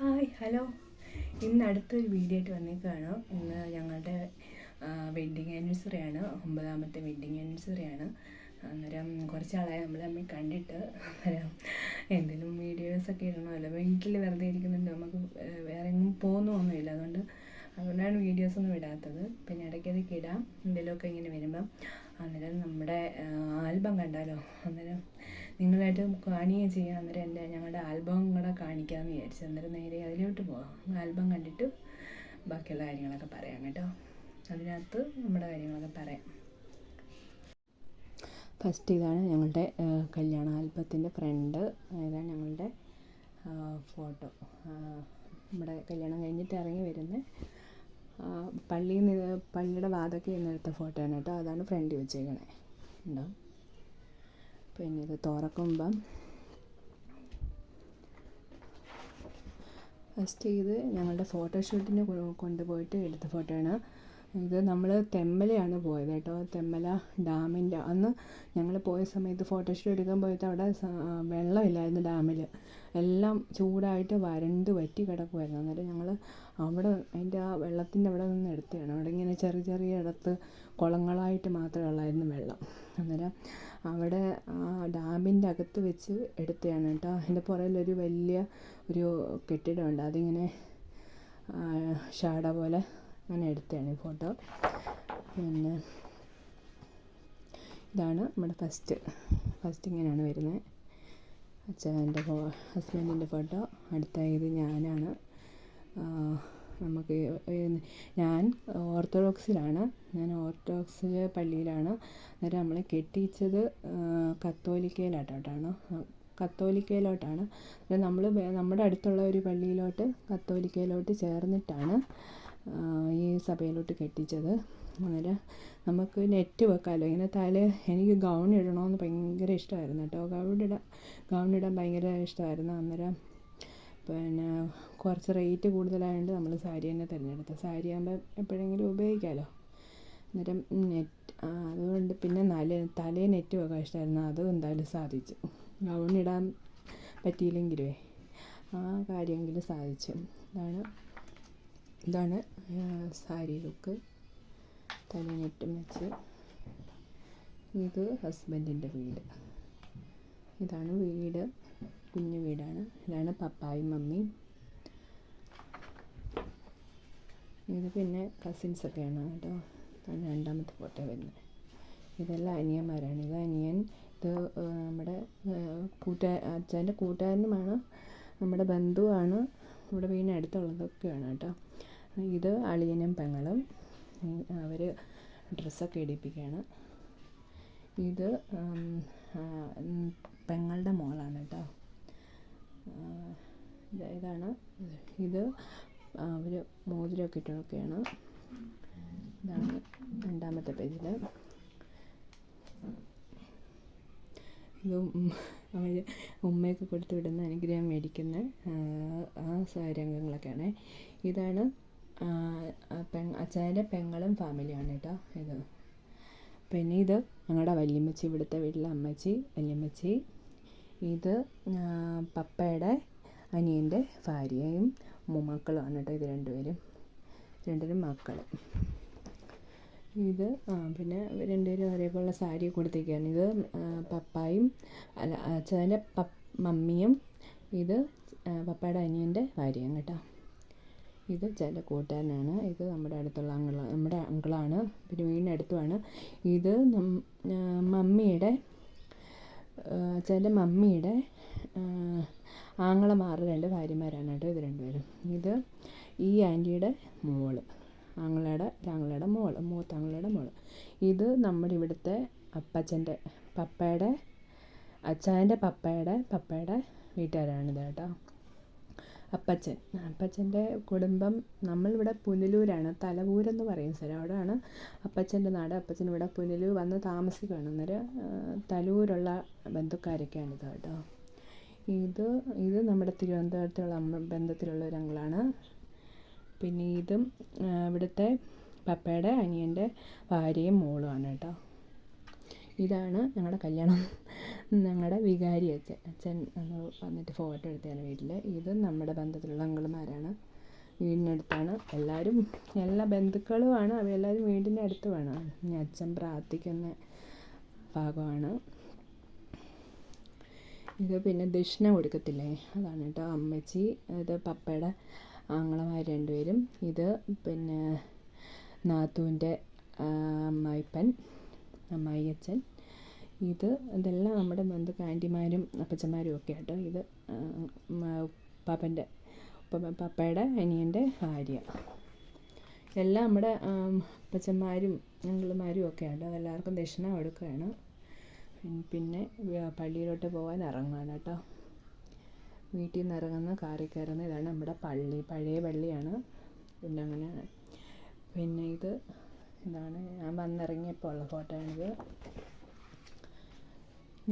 Hi hello. ഇന്ന് അടുത്തൊരു video ആയിട്ട് വന്നേക്കാണ് ഇന്ന് ഞങ്ങളുടെ വെഡ്ഡിങ് ആനിവേഴ്സറി ആണ്. ഒമ്പതാമത്തെ വെഡ്ഡിങ് ആനിവേഴ്സറി ആണ്. അന്നേരം കുറച്ച് ആളായി നമ്മൾ തമ്മിൽ കണ്ടിട്ട് അന്നേരം എന്തെങ്കിലും വീഡിയോസൊക്കെ ഇടണമല്ലോ വീട്ടിൽ വെറുതെ ഇരിക്കുന്നുണ്ട്? നമുക്ക് വേറെ എങ്ങും പോകുന്നൊന്നുമില്ല അതുകൊണ്ട് അതുകൊണ്ടാണ് വീഡിയോസൊന്നും ഇടാത്തത്. പിന്നെ ഇടയ്ക്കിടയ്ക്ക് ഇടാം. എന്തെങ്കിലുമൊക്കെ ഇങ്ങനെ വരുമ്പം അന്നേരം നമ്മുടെ ആൽബം കണ്ടാലോ? അന്നേരം നിങ്ങളായിട്ട് കാണുകയും ചെയ്യാം. അന്നേരം എന്റെ ഞങ്ങളുടെ ആൽബം കൂടെ കാണിക്കാമെന്ന് വിചാരിച്ചു അന്നേരം നേരെ അതിലോട്ട് പോകാം. ആൽബം കണ്ടിട്ട് ബാക്കിയുള്ള കാര്യങ്ങളൊക്കെ പറയാം കേട്ടോ. അതിനകത്ത് നമ്മുടെ കാര്യങ്ങളൊക്കെ പറയാം. ഫസ്റ്റ് ഇതാണ് ഞങ്ങളുടെ കല്യാണ ആൽബത്തിന്റെ ഫ്രണ്ട് ഇതാണ് ഞങ്ങളുടെ ഫോട്ടോ നമ്മുടെ കല്യാണം കഴിഞ്ഞിട്ട് ഇറങ്ങി വരുന്ന പള്ളിയിൽ നിന്ന് പള്ളിയുടെ വാതൊക്കെ ഫോട്ടോ ആണ് കേട്ടോ. അതാണ് ഫ്രണ്ടിൽ വെച്ചേക്കണേ. ഉണ്ടോ? പിന്നെ ഇത് തുറക്കുമ്പം ഫസ്റ്റ് ഇത് ഞങ്ങളുടെ ഫോട്ടോഷൂട്ടിന് കൊണ്ടുപോയിട്ട് എടുത്ത ആണ്. ഇത് നമ്മൾ തെമ്മലയാണ് പോയത് കേട്ടോ. തെമ്മല ഡാമിന്റെ അന്ന് ഞങ്ങൾ പോയ സമയത്ത് ഫോട്ടോഷൂട്ട് എടുക്കാൻ പോയത് അവിടെ വെള്ളമില്ലായിരുന്നു ഡാമിൽ എല്ലാം ചൂടായിട്ട് വരണ്ട് വറ്റി കിടക്കുമായിരുന്നു അന്നേരം ഞങ്ങൾ അവിടെ അതിന്റെ ആ വെള്ളത്തിന്റെ അവിടെ നിന്ന് എടുത്തതാണ്. അവിടെ ഇങ്ങനെ ചെറിയ ചെറിയ ഇടത്ത് കുളങ്ങളായിട്ട് മാത്രമേ ഉള്ളായിരുന്നു വെള്ളം. അന്നേരം അവിടെ ആ ഡാമിന്റെ അകത്ത് വെച്ച് എടുത്തതാണ് കേട്ടോ. അതിന്റെ പുറകിലൊരു വലിയ ഒരു കെട്ടിടമുണ്ട്. അതിങ്ങനെ ഷാഡ പോലെ അങ്ങനെ എടുത്തതാണ് ഈ ഫോട്ടോ. പിന്നെ ഇതാണ് നമ്മുടെ ഫസ്റ്റ്. ഫസ്റ്റ് ഇങ്ങനെയാണ് വരുന്നത്. അച്ഛന്റെ ഫോ ഹസ്ബൻഡിന്റെ ഫോട്ടോ. അടുത്തായത് ഞാനാണ്. നമുക്ക് ഞാൻ ഓർത്തഡോക്സിലാണ്. ഞാൻ ഓർത്തഡോക്സ് പള്ളിയിലാണ്. അന്നേരം നമ്മളെ കെട്ടിച്ചത് കത്തോലിക്കയിലോട്ടാണ്. കത്തോലിക്കയിലോട്ടാണ്. നമ്മൾ നമ്മുടെ അടുത്തുള്ള ഒരു പള്ളിയിലോട്ട് കത്തോലിക്കയിലോട്ട് ചേർന്നിട്ടാണ്. ഈ സഭയിലോട്ട് കെട്ടിച്ചത്. അന്നേരം നമുക്ക് നെറ്റ് വെക്കാമല്ലോ ഇങ്ങനെ തല എനിക്ക് ഗൗൺ ഇടണമെന്ന് ഭയങ്കര ഇഷ്ടമായിരുന്നു കേട്ടോ. ഗൗൺ ഗൗൺ ഇടാൻ ഭയങ്കര ഇഷ്ടമായിരുന്നു അന്നേരം. പിന്നെ കുറച്ച് റേറ്റ് കൂടുതലായതുകൊണ്ട് നമ്മൾ സാരി തന്നെ തിരഞ്ഞെടുത്തു സാരി ആകുമ്പോൾ എപ്പോഴെങ്കിലും ഉപയോഗിക്കാമല്ലോ അന്നേരം നെറ്റ് അതുകൊണ്ട് പിന്നെ നല്ല തലേ നെറ്റ് വെക്കാൻ ഇഷ്ടമായിരുന്നു അതും എന്തായാലും സാധിച്ചു. ഗൗൺ ഇടാൻ പറ്റിയില്ലെങ്കിലേ ആ കാര്യമെങ്കിലും സാധിച്ചു. ഇതാണ് ഇതാണ് സാരി ലുക്ക് തല നെറ്റും വെച്ച്. ഇത് ഹസ്ബൻഡിന്റെ വീട്. ഇതാണ് വീട് കുഞ്ഞു വീടാണ്. ഇതാണ് പപ്പായും മമ്മിയും. ഇത് പിന്നെ കസിൻസൊക്കെയാണ് കേട്ടോ. അതാണ് രണ്ടാമത്തെ ഫോട്ടോ വരുന്നത്. ഇതെല്ലാം അനിയന്മാരാണ്. ഇത് അനിയൻ ഇത് നമ്മുടെ കൂട്ടുകാ അച്ഛന്റെ കൂട്ടുകാരനുമാണ്. നമ്മുടെ ബന്ധുവാണ്. നമ്മുടെ വീടിനടുത്തുള്ളതൊക്കെയാണ് കേട്ടോ. ഇത് അളിയനും പെങ്ങളും അവർ ഡ്രസ്സൊക്കെ ഇടിപ്പിക്കുകയാണ്. ഇത് പെങ്ങളുടെ മോളാണ് കേട്ടോ ഇതാണ്. ഇത് അവർ മോതിരമൊക്കെ ഇട്ടൊക്കെയാണ് ഇതാണ് രണ്ടാമത്തെ പേജിൽ ഇത് അവർ ഉമ്മയൊക്കെ കൊടുത്ത് വിടുന്ന അനുഗ്രഹം മേടിക്കുന്ന ആ, രംഗങ്ങളൊക്കെയാണ്. ഇതാണ് പെ അച്ഛന്റെ പെങ്ങളും ഫാമിലിയാണ് കേട്ടോ ഇത്. പിന്നെ ഇത് ഞങ്ങളുടെ വല്യമ്മച്ചി ഇവിടുത്തെ വീട്ടിലെ അമ്മച്ചി വല്യമ്മച്ചി. ഇത് പപ്പയുടെ അനിയന്റെ ഭാര്യയും മക്കളുമാണ് കേട്ടോ ഇത് രണ്ടുപേരും. രണ്ടുപേരും മക്കൾ ഇത് ആ പിന്നെ രണ്ടുപേരും ഒരേപോലുള്ള സാരി കൊടുത്തേക്കാണ്. ഇത് പപ്പായും അല്ല അച്ഛന്റെ പപ്പ മമ്മിയും ഇത് പപ്പയുടെ അനിയന്റെ ഭാര്യയും കേട്ടോ ഇത് ചില കൂട്ടാനാണ് ഇത് നമ്മുടെ അടുത്തുള്ള അങ്കിൾ നമ്മുടെ അങ്കിളാണ്. പിന്നെ വീടിനടുത്തുമാണ് ഇത് മമ്മിയുടെ ചില മമ്മിയുടെ ആങ്ങളമാരുടെ രണ്ട് ഭാര്യമാരാണ് കേട്ടോ ഇത് രണ്ടുപേരും. ഇത് ഈ ആന്റിയുടെ മോൾ ആങ്ങളയുടെ ആങ്ങളയുടെ മോൾ മൂത്ത ആങ്ങളയുടെ മോൾ. ഇത് നമ്മുടെ ഇവിടുത്തെ അപ്പച്ചന്റെ പപ്പയുടെ അച്ചായന്റെ പപ്പയുടെ പപ്പയുടെ വീട്ടുകാരാണിത് കേട്ടോ. അപ്പച്ചൻ. അപ്പച്ചന്റെ കുടുംബം നമ്മളിവിടെ പുനലൂരാണ്. തലവൂരെന്ന് പറയും സ്ഥലം അവിടെയാണ് അപ്പച്ചന്റെ നാട്. അപ്പച്ചൻ ഇവിടെ പുനലൂർ വന്ന് താമസിക്കുകയാണ്. അന്നേരം തലൂരുള്ള തലൂരുള്ള ബന്ധുക്കാരൊക്കെയാണിത് കേട്ടോ. ഇത് ഇത് നമ്മുടെ തിരുവനന്തപുരത്തുള്ള അമ്മ ബന്ധത്തിലുള്ള ഒരംഗങ്ങളാണ് പിന്നെ ഇതും ഇവിടുത്തെ പപ്പയുടെ അനിയന്റെ ഭാര്യയും മോളുമാണ് കേട്ടോ. ഇതാണ് ഞങ്ങളുടെ കല്യാണം. ഞങ്ങളുടെ വികാരി അച്ഛൻ. അച്ഛൻ വന്നിട്ട് ഫോട്ടോ എടുത്തതാണ് വീട്ടിൽ ഇത് നമ്മുടെ ബന്ധത്തിലുള്ള അങ്കിളുമാരാണ്. വീടിനടുത്താണ്. എല്ലാവരും എല്ലാ ബന്ധുക്കളുമാണ്. അവരെല്ലാവരും വീടിന്റെ അടുത്തുമാണ് ഇനി അച്ഛൻ പ്രാർത്ഥിക്കുന്ന ഭാഗമാണ്. ഇത് പിന്നെ ദക്ഷിണ കൊടുക്കത്തില്ലേ? അതാണ് കേട്ടോ അമ്മച്ചി. ഇത് പപ്പയുടെ ആങ്ങളമാർ രണ്ടുപേരും. ഇത് പിന്നെ നാത്തൂന്റെ അമ്മായിപ്പൻ. അമ്മായിയച്ഛൻ ഇത് ഇതെല്ലാം നമ്മുടെ ബന്ധു ആന്റിമാരും അപ്പച്ചന്മാരും ഒക്കെ കേട്ടോ ഇത് പാപ്പന്റെ പപ്പയുടെ അനിയന്റെ ഭാര്യ. എല്ലാം നമ്മുടെ അപ്പച്ചന്മാരും ഞങ്ങളുമാരും ഒക്കെ ഉണ്ട് എല്ലാവർക്കും ദക്ഷിണ കൊടുക്കുകയാണ്. പിന്നെ പള്ളിയിലോട്ട് പോകാൻ ഇറങ്ങുകയാണ് കേട്ടോ. വീട്ടിൽ നിന്ന് ഇറങ്ങുന്ന കാറിൽ കയറുന്ന ഇതാണ് നമ്മുടെ പള്ളി. പഴയ പള്ളിയാണ്. പിന്നെ അങ്ങനെ പിന്നെ ഇത് ഇതാണ് ഞാൻ വന്നിറങ്ങിയപ്പോൾ ഉള്ള ഫോട്ടോ ആണിത്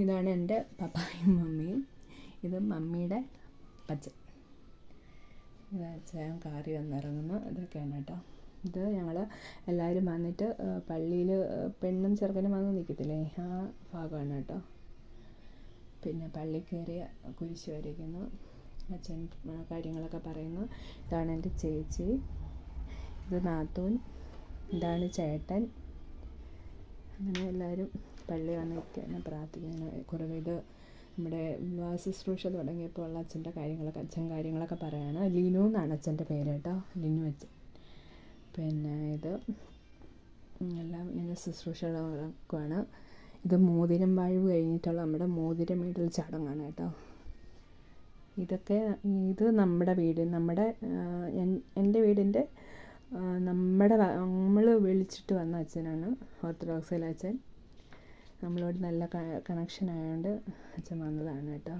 ഇതാണ് എന്റെ പപ്പായും മമ്മിയും. ഇത് മമ്മിയുടെ ഇത് അച്ഛൻ കാറി വന്നിറങ്ങുന്നു. ഇതൊക്കെയാണ് കേട്ടോ. ഇത് ഞങ്ങൾ എല്ലാവരും വന്നിട്ട് പള്ളിയിൽ പെണ്ണും ചെറുക്കനും വന്ന് നിൽക്കത്തില്ലേ ആ ഭാഗമാണ് കേട്ടോ. പിന്നെ പള്ളി കയറിയ കുരിശ് വരയ്ക്കുന്നു. അച്ഛൻ കാര്യങ്ങളൊക്കെ പറയുന്നു. ഇതാണ് എന്റെ ചേച്ചി. ഇത് നാത്തൂൻ. ഇതാണ് ചേട്ടൻ. അങ്ങനെ എല്ലാവരും പള്ളി വന്ന് നിൽക്കുകയാണ് പ്രാർത്ഥിക്കുകയാണ് കുറേ ഇത് നമ്മുടെ ശുശ്രൂഷ തുടങ്ങിയപ്പോൾ ഉള്ള അച്ഛന്റെ കാര്യങ്ങളൊക്കെ അച്ഛൻ കാര്യങ്ങളൊക്കെ പറയുകയാണ് ലിനു എന്നാണ് അച്ഛന്റെ പേര് കേട്ടോ ലിനു അച്ഛൻ. പിന്നെ ഇത് എല്ലാം ഇങ്ങനെ ശുശ്രൂഷകളൊക്കെയാണ്. ഇത് മോതിരം വാഴവ് കഴിഞ്ഞിട്ടുള്ള നമ്മുടെ മോതിരം ഇടൽ ചടങ്ങാണ് കേട്ടോ. ഇതൊക്കെ ഇത് നമ്മുടെ വീട് നമ്മുടെ എന്റെ വീടിന്റെ നമ്മുടെ നമ്മൾ വിളിച്ചിട്ട് വന്ന അച്ഛനാണ് ഓർത്തഡോക്സിലെ അച്ഛൻ. നമ്മളോട് നല്ല കണക്ഷൻ ആയതുകൊണ്ട് അച്ഛൻ വന്നതാണ് കേട്ടോ.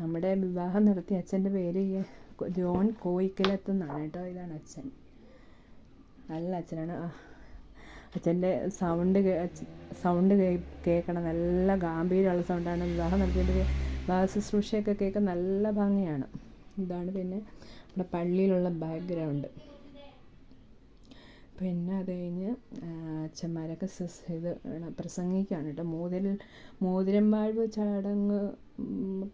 നമ്മുടെ വിവാഹം നടത്തിയ അച്ഛന്റെ പേര് ജോൺ കോയിക്കലത്ത് എന്നാണ് കേട്ടോ ഇതാണ് അച്ഛൻ. നല്ല അച്ഛനാണ്. അച്ഛന്റെ സൗണ്ട് സൗണ്ട് കേൾക്കണം നല്ല ഗാംഭീര്യമുള്ള സൗണ്ടാണ് വിവാഹം നടത്തിയത് വിവാഹ ശുശ്രൂഷയൊക്കെ കേൾക്കാൻ നല്ല ഭംഗിയാണ്. ഇതാണ് പിന്നെ നമ്മുടെ പള്ളിയിലുള്ള ബാക്ക്ഗ്രൗണ്ട് പിന്നെ അത് കഴിഞ്ഞ് അച്ഛന്മാരൊക്കെ സിസ് ഇത് പ്രസംഗിക്കുകയാണ് കേട്ടോ. മോതിൽ മോതിരം വാഴ്വ് ചടങ്ങ്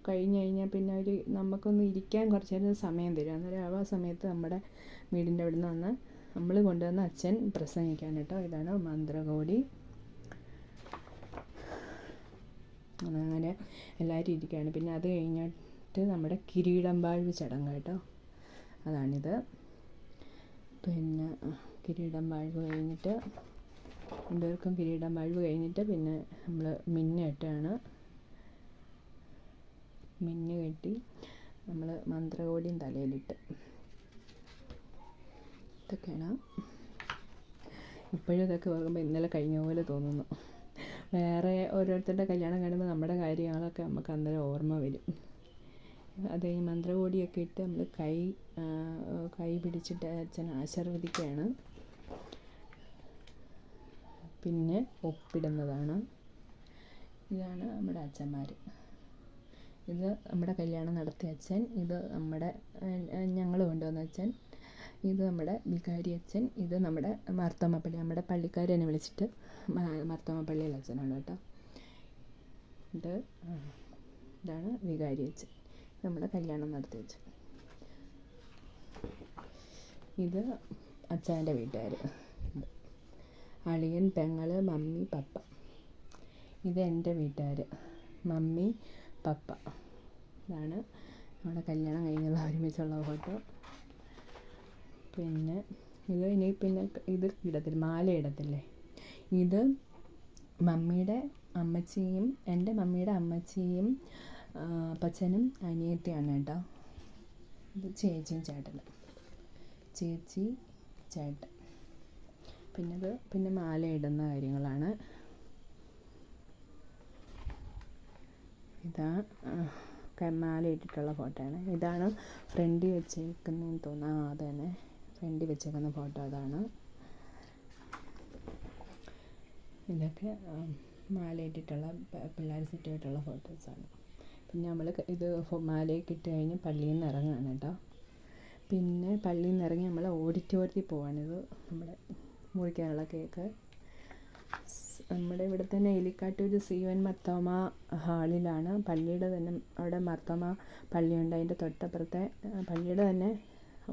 കഴിഞ്ഞ് കഴിഞ്ഞാൽ പിന്നെ അവർ നമുക്കൊന്ന് ഇരിക്കാൻ കുറച്ച് നേരം സമയം തരും. അന്നേരം ആ സമയത്ത് നമ്മുടെ വീടിന്റെ അവിടെ നിന്ന് വന്ന് നമ്മൾ കൊണ്ടുവന്ന അച്ഛൻ പ്രസംഗിക്കാൻ കേട്ടോ. ഇതാണ് മന്ത്രകോടി. അങ്ങനെ എല്ലാവരും ഇരിക്കുകയാണ്. പിന്നെ അത് കഴിഞ്ഞിട്ട് നമ്മുടെ കിരീടം വാഴ്വ് ചടങ്ങ് കേട്ടോ. അതാണിത്. പിന്നെ കിരീടം മഴവ് കഴിഞ്ഞിട്ട് രണ്ടുപേർക്കും കിരീടം മഴവ് കഴിഞ്ഞിട്ട് പിന്നെ നമ്മൾ മിന്നിട്ടാണ് മിന്നു കെട്ടി നമ്മൾ മന്ത്രകോടിയും തലയിലിട്ട്. ഇതൊക്കെയാണ്. ഇപ്പോഴും ഇതൊക്കെ ഓർക്കുമ്പോൾ ഇന്നലെ കഴിഞ്ഞ പോലെ തോന്നുന്നു. വേറെ ഓരോരുത്തരുടെ കല്യാണം കാണുമ്പോൾ നമ്മുടെ കാര്യങ്ങളൊക്കെ നമുക്ക് അന്നേരം ഓർമ്മ വരും. അത് ഈ മന്ത്രകോടിയൊക്കെ ഇട്ട് നമ്മൾ കൈ കൈ പിടിച്ചിട്ട് അച്ഛൻ ആശീർവദിക്കുകയാണ്. പിന്നെ ഒപ്പിടുന്നതാണ്. ഇതാണ് നമ്മുടെ അച്ഛന്മാർ ഇത് നമ്മുടെ കല്യാണം നടത്തിയ അച്ഛൻ ഇത് നമ്മുടെ ഞങ്ങൾ കൊണ്ടുവന്ന അച്ഛൻ ഇത് നമ്മുടെ വികാരി അച്ഛൻ ഇത് നമ്മുടെ മാർത്തോമ പള്ളി നമ്മുടെ പള്ളിക്കാരനെ വിളിച്ചിട്ട് മാർത്തോമ പള്ളിയിലെ അച്ഛനാണ് കേട്ടോ. ഇത് ഇതാണ് വികാരി അച്ഛൻ നമ്മുടെ കല്യാണം നടത്തിയ അച്ഛൻ. ഇത് അച്ഛന്റെ വീട്ടുകാർ അളിയൻ പെങ്ങൾ മമ്മി പപ്പ. ഇത് എന്റെ വീട്ടുകാർ മമ്മി പപ്പ. ഇതാണ് നമ്മുടെ കല്യാണം കഴിഞ്ഞുള്ള ഒരുമിച്ചുള്ള ഫോട്ടോ. പിന്നെ ഇത് ഇനി പിന്നെ ഇത് ഇടത്തിൽ മാല ഇടത്തില്ലേ? ഇത് മമ്മിയുടെ അമ്മച്ചിയും എന്റെ മമ്മിയുടെ അമ്മച്ചിയും അപ്പച്ചനും അനിയത്തിയാണ് കേട്ടോ. ഇത് ചേച്ചിയും ചേട്ടനും. ചേച്ചി ചേട്ടൻ. പിന്നെ ഇത് പിന്നെ മാല ഇടുന്ന കാര്യങ്ങളാണ്. ഇതാ മാല ഇട്ടിട്ടുള്ള ഫോട്ടോ ആണ് ഇതാണ് ഫ്രണ്ടിൽ വെച്ചേക്കുന്നതെന്ന് തോന്നുന്നു. ആ അത് തന്നെ ഫ്രണ്ടിൽ വെച്ചേക്കുന്ന ഫോട്ടോ അതാണ്. ഇതൊക്കെ മാലയിട്ടിട്ടുള്ള പിള്ളേർ സെറ്റ് ചെയ്തിട്ടുള്ള ഫോട്ടോസാണ് പിന്നെ നമ്മൾ ഇത് മാലയൊക്കെ ഇട്ട് കഴിഞ്ഞ് പള്ളിയിൽ നിന്ന് ഇറങ്ങുകയാണ് കേട്ടോ. പിന്നെ പള്ളിയിൽ നിന്ന് ഇറങ്ങി നമ്മൾ ഓഡിറ്റോറിയത്തിൽ പോവാണിത് നമ്മുടെ മുറിക്കാനുള്ള കേക്ക്. നമ്മുടെ ഇവിടെ തന്നെ എലിക്കാട്ടൂർ സി എൻ മർത്തോമ ഹാളിലാണ്. പള്ളിയുടെ തന്നെ അവിടെ മർത്തോമ പള്ളിയുണ്ട് അതിന്റെ തൊട്ടപ്പുറത്തെ പള്ളിയുടെ തന്നെ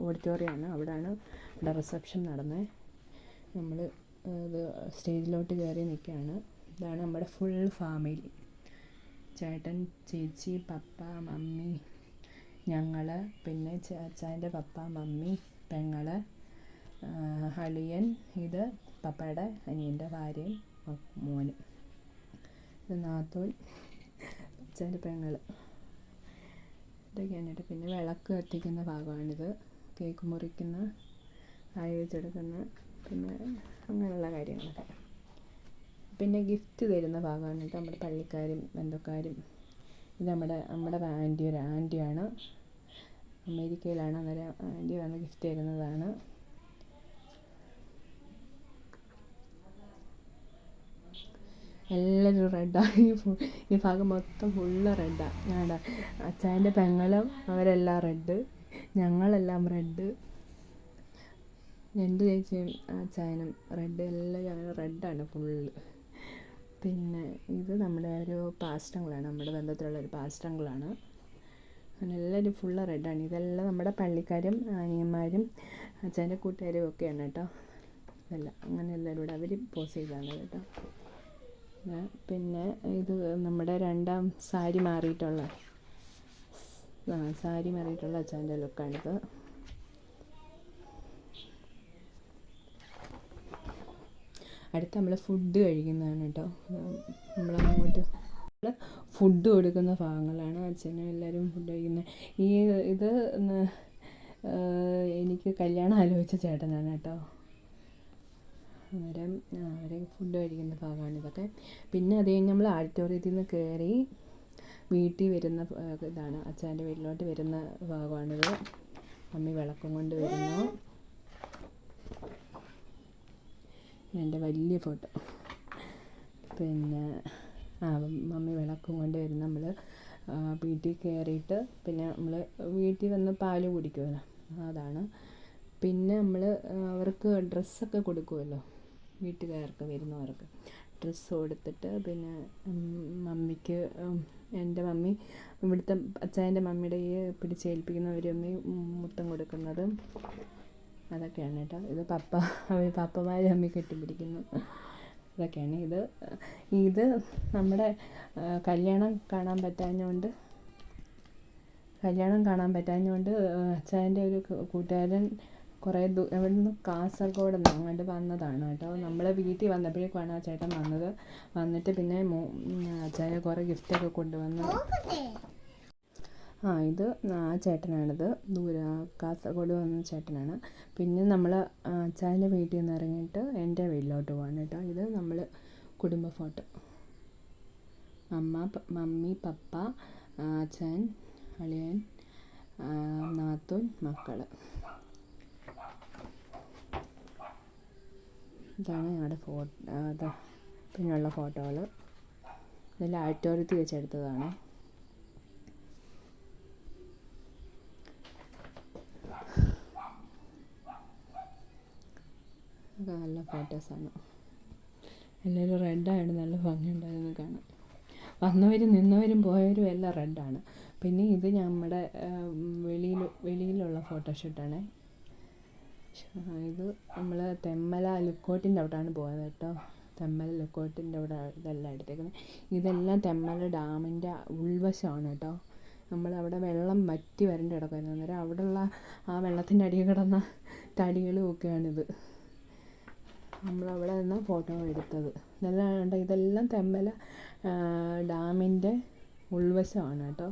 ഓഡിറ്റോറിയമാണ്. അവിടെയാണ് ഇവിടെ റിസപ്ഷൻ നടന്നത് നമ്മൾ ഇത് സ്റ്റേജിലോട്ട് കയറി നിൽക്കുകയാണ്. ഇതാണ് നമ്മുടെ ഫുൾ ഫാമിലി. ചേട്ടൻ ചേച്ചി പപ്പ മമ്മി ഞങ്ങൾ പിന്നെ ചേച്ചാന്റെ പപ്പ മമ്മി പെങ്ങൾ അളിയൻ ഇത് പപ്പയുടെ അനിയന്റെ ഭാര്യയും മോനും. ഇത് നാത്തോൽ അച്ഛന്റെ പെങ്ങൾ ഇതൊക്കെയാണ് പിന്നെ വിളക്ക് കത്തിക്കുന്ന ഭാഗമാണിത്. കേക്ക് മുറിക്കുന്ന ആയ വെച്ചെടുക്കുന്ന പിന്നെ അങ്ങനെയുള്ള കാര്യങ്ങളൊക്കെ. പിന്നെ ഗിഫ്റ്റ് തരുന്ന ഭാഗമാണ് കേട്ടോ. നമ്മുടെ പള്ളിക്കാരും ബന്ധുക്കാരും. ഇത് നമ്മുടെ നമ്മുടെ ആന്റി ഒരു ആന്റിയാണ്. അമേരിക്കയിലാണ് അന്നേരം ആന്റി വന്ന് ഗിഫ്റ്റ് തരുന്നതാണ്. എല്ലാവരും റെഡാണ് ഈ ഭാഗം മൊത്തം ഫുള്ള് റെഡാണ് ഞാടാ അച്ചായന്റെ പെങ്ങളും അവരെല്ലാം റെഡ് ഞങ്ങളെല്ലാം റെഡ് എന്റെ ചേച്ചിയും അച്ചായനും റെഡ് എല്ലാം ഞങ്ങൾ റെഡാണ് ഫുള്ള് പിന്നെ ഇത് നമ്മുടെ ഒരു പാസ്റ്റങ്ങളാണ് നമ്മുടെ ബന്ധത്തിലുള്ള ഒരു പാസ്റ്റങ്ങളാണ് എല്ലാവരും ഫുള്ള് റെഡാണ് ഇതെല്ലാം നമ്മുടെ പള്ളിക്കാരും അനിയന്മാരും അച്ഛന്റെ കൂട്ടുകാരും ഒക്കെയാണ് കേട്ടോ. ഇതെല്ലാം അങ്ങനെ എല്ലാവരും കൂടെ അവർ പോസ് ചെയ്താണ് കേട്ടോ. പിന്നെ ഇത് നമ്മുടെ രണ്ടാം സാരി മാറിയിട്ടുള്ള സാരി മാറിയിട്ടുള്ള അച്ഛന്റെ ലുക്കാണിത്. അടുത്ത് നമ്മൾ ഫുഡ് കഴിക്കുന്നതാണ് കേട്ടോ. നമ്മളങ്ങോട്ട് അങ്ങോട്ട് ഫുഡ് കൊടുക്കുന്ന ഭാഗങ്ങളാണ് അച്ഛനും എല്ലാവരും ഫുഡ് കഴിക്കുന്നത് ഈ ഇത് എനിക്ക് കല്യാണം ആലോചിച്ച ചേട്ടനാണ് കേട്ടോ. അന്നേരം അവരെ ഫുഡ് കഴിക്കുന്ന ഭാഗമാണ് ഇതൊക്കെ. പിന്നെ അത് കഴിഞ്ഞ് നമ്മൾ ആഡിറ്റോറിയത്തിൽ നിന്ന് കയറി വീട്ടിൽ വരുന്ന ഇതാണ് അച്ഛന്റെ വീട്ടിലോട്ട് വരുന്ന ഭാഗമാണിത്. അമ്മി വിളക്കും കൊണ്ട് വരുന്നു. എന്റെ വലിയ ഫോട്ടോ. പിന്നെ ആ മമ്മി വിളക്കും കൊണ്ട് വരുന്ന നമ്മൾ വീട്ടിൽ കയറിയിട്ട് പിന്നെ നമ്മൾ വീട്ടിൽ വന്ന് പാൽ കുടിക്കുമല്ലോ അതാണ്. പിന്നെ നമ്മൾ അവർക്ക് ഡ്രസ്സൊക്കെ കൊടുക്കുമല്ലോ വീട്ടുകാർക്ക് വരുന്നവർക്ക് ഡ്രസ്സ് കൊടുത്തിട്ട് പിന്നെ മമ്മിക്ക് എന്റെ മമ്മി ഇവിടുത്തെ അച്ഛന്റെ മമ്മിയുടെ ഈ പിടിച്ചേൽപ്പിക്കുന്ന ഒരു അമ്മി മുത്തം കൊടുക്കുന്നതും. അതൊക്കെയാണ് കേട്ടോ. ഇത് പപ്പ അവർ പപ്പമാരെ അമ്മി കെട്ടിപ്പിടിക്കുന്നു. ഇതൊക്കെയാണ് ഇത്. ഇത് നമ്മുടെ കല്യാണം കാണാൻ പറ്റാഞ്ഞുകൊണ്ട് കല്യാണം കാണാൻ പറ്റാഞ്ഞുകൊണ്ട് അച്ഛന്റെ ഒരു കൂട്ടുകാരൻ കുറേ ദൂ എവിടെ നിന്ന് കാസർഗോഡ് നിന്ന് അങ്ങോട്ട് വന്നതാണ് കേട്ടോ. നമ്മളെ വീട്ടിൽ വന്നപ്പോഴേക്കാണ് ആ ചേട്ടൻ വന്നത്. വന്നിട്ട് പിന്നെ മോ അച്ചായ കുറേ ഗിഫ്റ്റൊക്കെ കൊണ്ടുവന്നു. ആ ഇത് ആ ചേട്ടനാണിത്. ദൂര കാസർഗോഡ് വന്ന ചേട്ടനാണ്. പിന്നെ നമ്മൾ അച്ചായന്റെ വീട്ടിൽ നിന്ന് ഇറങ്ങിയിട്ട് എന്റെ വീട്ടിലോട്ട് പോകണം കേട്ടോ. ഇത് നമ്മൾ കുടുംബ ഫോട്ടോ. അമ്മ മമ്മി പപ്പ അച്ഛൻ അളിയൻ നാത്തൂൻ മക്കൾ ഇതാണ് ഞങ്ങളുടെ ഫോ അതാ പിന്നെയുള്ള ഫോട്ടോകൾ ഇതെല്ലാം ആഡിറ്റോറിയത്തിൽ വെച്ചെടുത്തതാണ്. ഒക്കെ നല്ല ഫോട്ടോസാണ്. എല്ലാവരും റെഡായിട്ട് നല്ല ഭംഗിയുണ്ടായിരുന്നു കാണാൻ. വന്നവരും നിന്നവരും പോയവരും എല്ലാം റെഡാണ് പിന്നെ ഇത് നമ്മുടെ വെളിയിൽ വെളിയിലുള്ള ഫോട്ടോഷൂട്ടാണ് ഇത് നമ്മൾ തെമ്മല ലുക്കോട്ടിന്റെ അവിടെയാണ് പോയത് കേട്ടോ. തെമ്മല ലുക്കോട്ടിന്റെ അവിടെ ഇതെല്ലാം എടുത്തേക്കുന്നത് ഇതെല്ലാം തെമ്മല ഡാമിന്റെ ഉൾവശമാണ് കേട്ടോ. നമ്മളവിടെ വെള്ളം വറ്റി വരേണ്ട കിടക്കുമായിരുന്നു അന്നേരം അവിടെയുള്ള ആ വെള്ളത്തിന്റെ അടിയിൽ കിടന്ന തടികളും ഒക്കെയാണിത്. നമ്മളവിടെ നിന്ന് ഫോട്ടോ എടുത്തത്. ഇതെല്ലാം കണ്ടോ? ഇതെല്ലാം തെമ്മല ഡാമിന്റെ ഉൾവശമാണ് കേട്ടോ.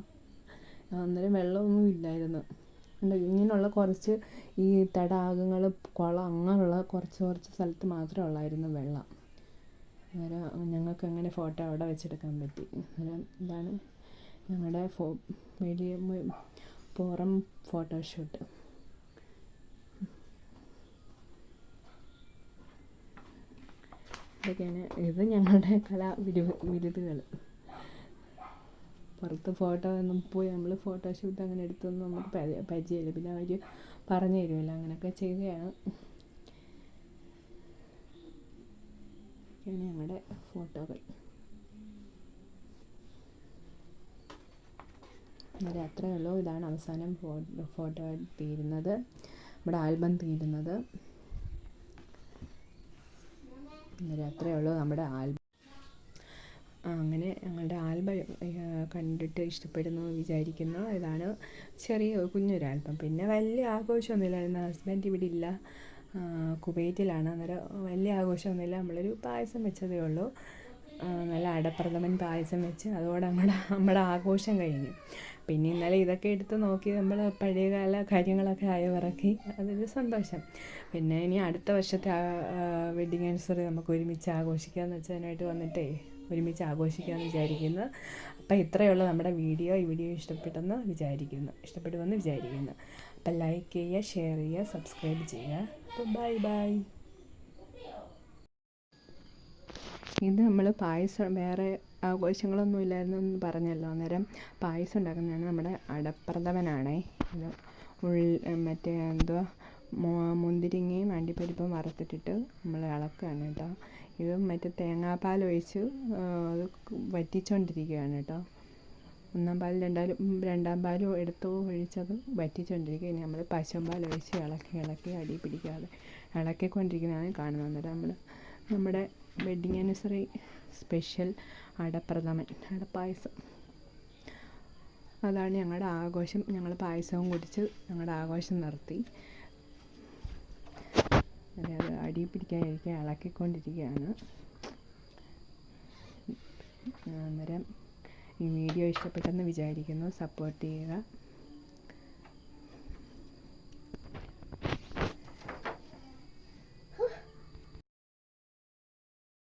അന്നേരം വെള്ളമൊന്നും ഇല്ലായിരുന്നു. ഉണ്ട് ഇങ്ങനെയുള്ള കുറച്ച് ഈ തടാകങ്ങൾ കുളം അങ്ങനെയുള്ള കുറച്ച് കുറച്ച് സ്ഥലത്ത് മാത്രമേ ഉള്ളായിരുന്നു വെള്ളം. അന്നേരം ഞങ്ങൾക്ക് അങ്ങനെ ഫോട്ടോ അവിടെ വെച്ചെടുക്കാൻ പറ്റി. അന്നേരം ഇതാണ് ഞങ്ങളുടെ ഫോ വലിയ പുറം ഫോട്ടോഷൂട്ട്. ഇതൊക്കെയാണ് ഇത് ഞങ്ങളുടെ കലാ വിരു വിരുതുകൾ പുറത്ത് ഫോട്ടോ ഒന്നും പോയി നമ്മൾ ഫോട്ടോഷൂട്ട് അങ്ങനെ എടുത്തൊന്നും നമുക്ക് പരി- പരിചയമില്ല. പിന്നെ അവർ പറഞ്ഞു തരുമല്ലോ അങ്ങനെയൊക്കെ ചെയ്യുകയാണ്. ഇങ്ങനെ ഞങ്ങളുടെ ഫോട്ടോകൾ. അത് അത്രയേ ഉള്ളൂ. ഇതാണ് അവസാനം ഫോ ഫോട്ടോ തീരുന്നത്. നമ്മുടെ ആൽബം തീരുന്നത്. അന്നേരം അത്രയേ ഉള്ളൂ. നമ്മുടെ ആൽബം അങ്ങനെ ഞങ്ങളുടെ ആൽബം കണ്ടിട്ട് ഇഷ്ടപ്പെടുന്നു വിചാരിക്കുന്നു. ഇതാണ് ചെറിയ കുഞ്ഞൊരു ആൽബം പിന്നെ വലിയ ആഘോഷമൊന്നുമില്ലായിരുന്നു ഹസ്ബൻഡ് ഇവിടെ ഇല്ല. കുവൈറ്റിലാണ്. അന്നേരം വലിയ ആഘോഷമൊന്നുമില്ല. നമ്മളൊരു പായസം വെച്ചതേ ഉള്ളൂ. നല്ല അടപ്രഥമൻ പായസം വെച്ച് അതോടെ നമ്മുടെ നമ്മുടെ ആഘോഷം കഴിഞ്ഞു. പിന്നെ ഇന്നലെ ഇതൊക്കെ എടുത്ത് നോക്കി നമ്മൾ പഴയകാല കാര്യങ്ങളൊക്കെ അയവിറക്കി അതൊരു സന്തോഷം. പിന്നെ ഇനി അടുത്ത വർഷത്തെ വെഡ്ഡിങ് ആനിവേഴ്സറി നമുക്ക് ഒരുമിച്ച് ആഘോഷിക്കാമെന്ന് വെച്ചതിനായിട്ട് വന്നിട്ടേ ഒരുമിച്ച് ആഘോഷിക്കാമെന്ന് വിചാരിക്കുന്നു. ഇത്രയേ ഉള്ളൂ നമ്മുടെ വീഡിയോ. ഈ വീഡിയോ ഇഷ്ടപ്പെട്ടെന്ന് വിചാരിക്കുന്നു. ഇഷ്ടപ്പെടുമെന്ന് വിചാരിക്കുന്നു. അപ്പം ലൈക്ക് ചെയ്യുക ഷെയർ ചെയ്യുക സബ്സ്ക്രൈബ് ചെയ്യുക. അപ്പോൾ ബൈ ബൈ ഇത് നമ്മൾ പായസം വേറെ ആഘോഷങ്ങളൊന്നും ഇല്ലായിരുന്നു എന്ന് പറഞ്ഞല്ലോ അന്നേരം. പായസം ഉണ്ടാക്കുന്നതാണ് നമ്മുടെ അടപ്രഥമനാണേ. ഇത് ഉള്ളി മറ്റേ എന്തുവാ മുന്തിരിങ്ങയും അണ്ടിപ്പരിപ്പും വറുത്തിട്ടിട്ട് നമ്മൾ ഇളക്കുകയാണ് കേട്ടോ. ഇത് മറ്റേ തേങ്ങാപ്പാൽ ഒഴിച്ച് അത് വറ്റിച്ചുകൊണ്ടിരിക്കുകയാണ് കേട്ടോ. ഒന്നാം പാൽ രണ്ടാലും രണ്ടാം പാലും എടുത്ത് ഒഴിച്ചത് വറ്റിച്ചുകൊണ്ടിരിക്കുക ഇനി നമ്മൾ പശുവും പാൽ ഒഴിച്ച് ഇളക്കി ഇളക്കി അടി പിടിക്കാതെ ഇളക്കിക്കൊണ്ടിരിക്കുന്നതാണ് കാണുന്നത്. അന്നേരം നമ്മൾ നമ്മുടെ wedding anniversary special ada pradhaman ada payasam അതാണ് ഞങ്ങളുടെ ആഘോഷം. ഞങ്ങൾ പായസവും കുടിച്ച് ഞങ്ങളുടെ ആഘോഷം നിർത്തി. അത് അടി പിടിക്കാതിരിക്കാൻ ഇളക്കിക്കൊണ്ടിരിക്കുകയാണ് അന്നേരം ഈ വീഡിയോ ഇഷ്ടപ്പെട്ടെന്ന് വിചാരിക്കുന്നു. സപ്പോർട്ട് ചെയ്യുക.